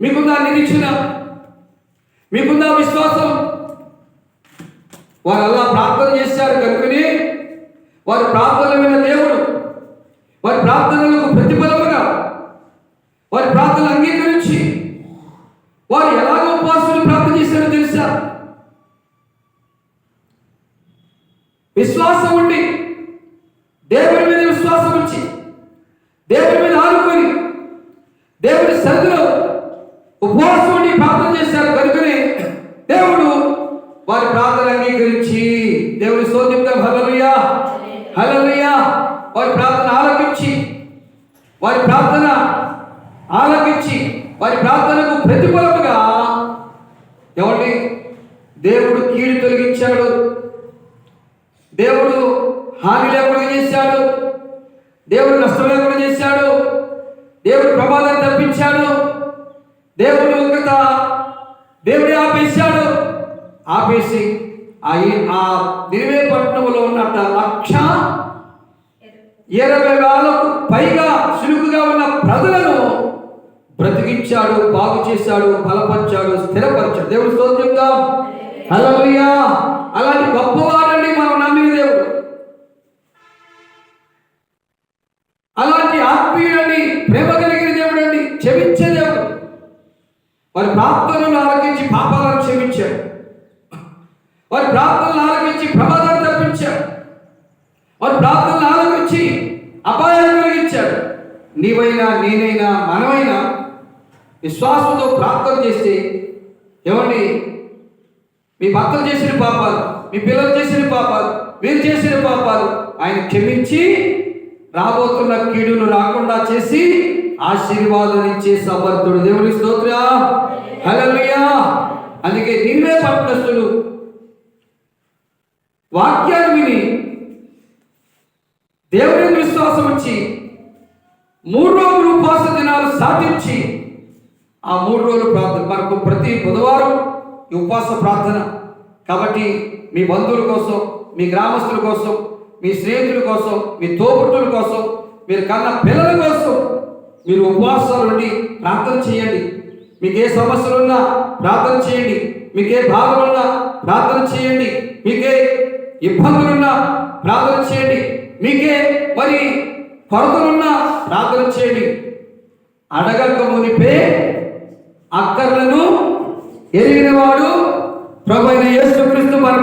మీకుందా నిరీక్షణ? మీకుందా విశ్వాసం? వారు అలా ప్రార్థన చేశారు కనుకని వారి ప్రార్థనమైన దేవుడు వారి ప్రార్థనలకు ప్రతిఫలముగా వారి ప్రార్థనలు అంగీకరించి వారు ఎలాగో ఉపాసులు ప్రార్థన చేశారో తెలుసా? విశ్వాసం ఉండి దేవుడి మీద విశ్వాసం ఉంచి దేవుడి మీద ఆనుకొని దేవుని సరిధిలో ఉపవాసం ఉండి ప్రార్థన చేశారు. కనుకనే దేవుడు వారి ప్రార్థన అంగీకరించి దేవుని స్తోత్రం హలలుయా హలలుయా వారి ప్రార్థన ఆలకించి వారి ప్రార్థన ఆలకించి వారి ప్రార్థనకు ప్రతిఫలముగా ఎవరిని? దేవుడు కీడు తొలగించాడు. దేవుడు హాని లేకుండా చేశాడు. దేవుడు నష్టం లేకుండా చేశాడు. దేవుడు ప్రమాదాన్ని తప్పించాడు. దేవుని గత దేవుడి ఆపేశాడు. ఆపేసి ఆ ఆ నిరివే పట్టణంలో ఉన్నట్ట లక్ష ఇరవై వేలకు పైగా సులుకుగా ఉన్న ప్రజలను బ్రతికించాడు బాగు చేశాడు బలపరిచాడు స్థిరపరిచాడు. దేవుడు స్తోత్రంగా హలోయా అలాంటి గొప్పవారండి మనం నమ్మిన దేవుడు. అలాంటి ఆత్మీయుడండి వారి ప్రార్థనలు ఆలకించి పాపాలను క్షమించారు. వారి ప్రార్థనలు ఆలకించి ప్రమాదాన్ని తప్పించారు. వారి ప్రార్థనలు ఆలకించి అపాయాలు కలిగించారు. నీవైనా నేనైనా మనమైనా విశ్వాసంతో ప్రార్థన చేస్తే ఏమండి? మీ భర్తలు చేసిన పాపాలు మీ పిల్లలు చేసిన పాపాలు మీరు చేసిన పాపాలు ఆయన క్షమించి రాబోతున్న కీడును రాకుండా చేసి ఆశీర్వాదం ఇచ్చే సమర్థుడు. దేవుని స్తోత్ర. హల్లెలూయా. అందుకే నిన్నే పట్టణస్తులు వాక్యాన్ని విని దేవుని విశ్వాసం వచ్చి మూడు రోజులు ఉపవాస దినాలు సాధించి ఆ మూడు రోజులు ప్రార్థన మనకు ప్రతి బుధవారం ఈ ఉపవాస ప్రార్థన. కాబట్టి మీ బంధువుల కోసం మీ గ్రామస్తుల కోసం మీ స్నేహితుల కోసం మీ తోబుట్టుల కోసం మీరు కన్న పిల్లల కోసం మీరు ఉపవాసాలు ఉండి ప్రార్థన చేయండి. మీకు ఏ సమస్యలు ఉన్నా ప్రార్థన చేయండి. మీకు ఏ బాధలు ఉన్నా ప్రార్థన చేయండి. మీకే ఇబ్బందులున్నా ప్రార్థన చేయండి. మీకే మరి కొరతలున్నా ప్రార్థన చేయండి. అడగక మునిపే అక్కర్లను ఎరిగినవాడు ప్రభు అయిన యేసుక్రీస్తు మన